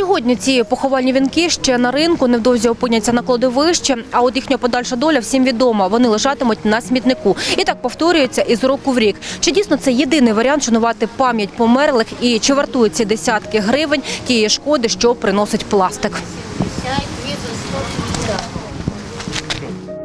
Сьогодні ці поховальні вінки ще на ринку, невдовзі опиняться на кладовищі, а от їхня подальша доля всім відома. Вони лежатимуть на смітнику. І так повторюється із року в рік. Чи дійсно це єдиний варіант шанувати пам'ять померлих і чи вартують ці десятки гривень тієї шкоди, що приносить пластик?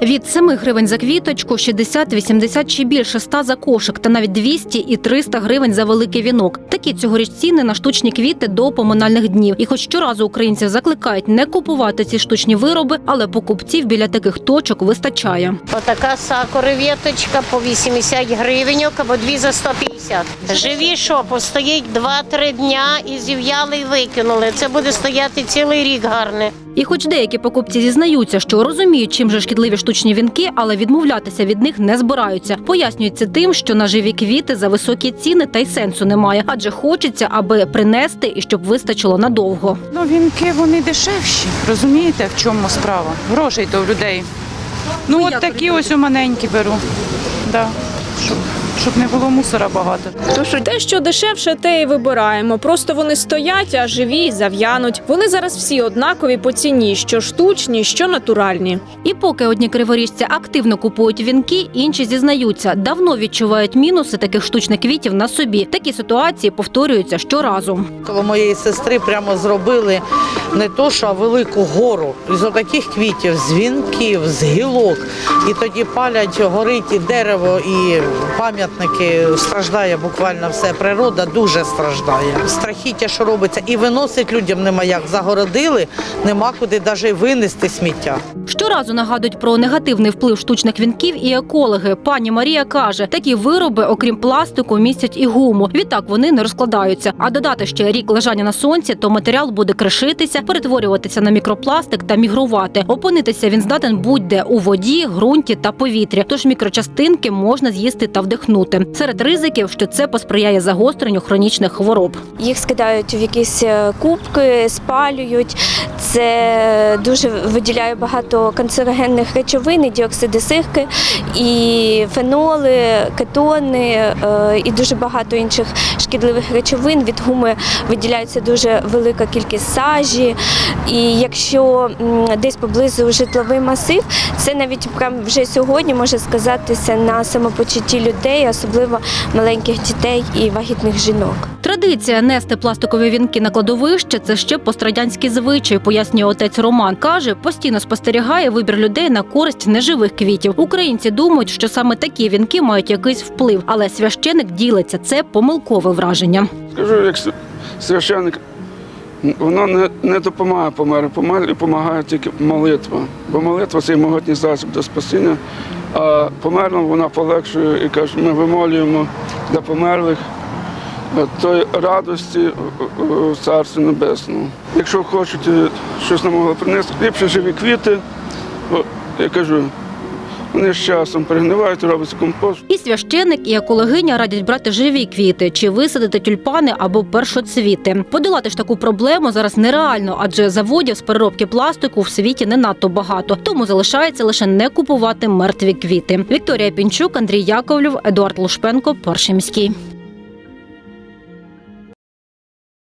Від 7 гривень за квіточку, 60, 80 чи більше 100 за кошик та навіть 200 і 300 гривень за великий вінок. Такі цьогоріч ціни на штучні квіти до поминальних днів. І хоч щоразу українців закликають не купувати ці штучні вироби, але покупців біля таких точок вистачає. Отака сакуревіточка по 80 гривень або дві за 150. Живі що, постоїть 2-3 дня і зів'яли і викинули. Це буде стояти цілий рік гарне. І хоч деякі покупці зізнаються, що розуміють, чим же шкідливі штучні вінки, але відмовлятися від них не збираються. Пояснюється тим, що на живі квіти за високі ціни та й сенсу немає, адже хочеться, аби принести і щоб вистачило надовго. Ну, вінки вони дешевші. Розумієте, в чому справа? Грошей то в людей. Ну, от такі ось у маленькі беру. Да. Щоб, не було мусора багато. Те, що дешевше, те і вибираємо. Просто вони стоять, а живі й зав'януть. Вони зараз всі однакові по ціні, що штучні, що натуральні. І поки одні криворіжці активно купують вінки, інші зізнаються, давно відчувають мінуси таких штучних квітів на собі. Такі ситуації повторюються щоразу. Коло моєї сестри прямо зробили не то, що а велику гору із отаких квітів, з вінків, з гілок. І тоді палять, горить і дерево, і пам'ятники страждає буквально все. Природа дуже страждає. Страхіття, що робиться, і виносить людям нема як. Загородили, нема куди навіть винести сміття. Щоразу нагадують про негативний вплив штучних вінків і екологи. Пані Марія каже, такі вироби, окрім пластику, містять і гуму. Відтак вони не розкладаються. А додати ще рік лежання на сонці, то матеріал буде кришитися, перетворюватися на мікропластик та мігрувати. Опинитися він здатен будь-де у воді, ґрунті та повітрі. Тож мікрочастинки можна з'їсти та вдихнути. Серед ризиків, що це посприяє загостренню хронічних хвороб. Їх скидають в якісь е, кубки, спалюють. Це дуже виділяє багато канцерогенних речовин, і діоксиди сирки, і феноли, кетони, е, і дуже багато інших шкідливих речовин. Від гуми виділяється дуже велика кількість сажі. І якщо десь поблизу житловий масив, це навіть прям вже сьогодні може сказатися на самопочутті людей, особливо маленьких дітей і вагітних жінок. Традиція нести пластикові вінки на кладовище це ще пострадянський звичай, пояснює отець Роман. Каже, постійно спостерігає вибір людей на користь неживих квітів. Українці думають, що саме такі вінки мають якийсь вплив, але священик ділиться це помилкове враження. Скажу, як с- священник, воно не, не допомагає. Померлі допомагає тільки молитва. Бо молитва це могутній засіб до спасіння, а померлим вона полегшує і каже, ми вимолюємо для померлих тої радості в Царстві Небесному. Якщо хочуть е, щось нам могли принести, ліпше живі квіти, О, я кажу, вони з часом перегнивають, робиться компост. І священик, і екологиня радять брати живі квіти чи висадити тюльпани або першоцвіти. Подолати ж таку проблему зараз нереально, адже заводів з переробки пластику в світі не надто багато. Тому залишається лише не купувати мертві квіти. Вікторія Пінчук, Андрій Яковлів, Едуард Лушпенко, Перший міський.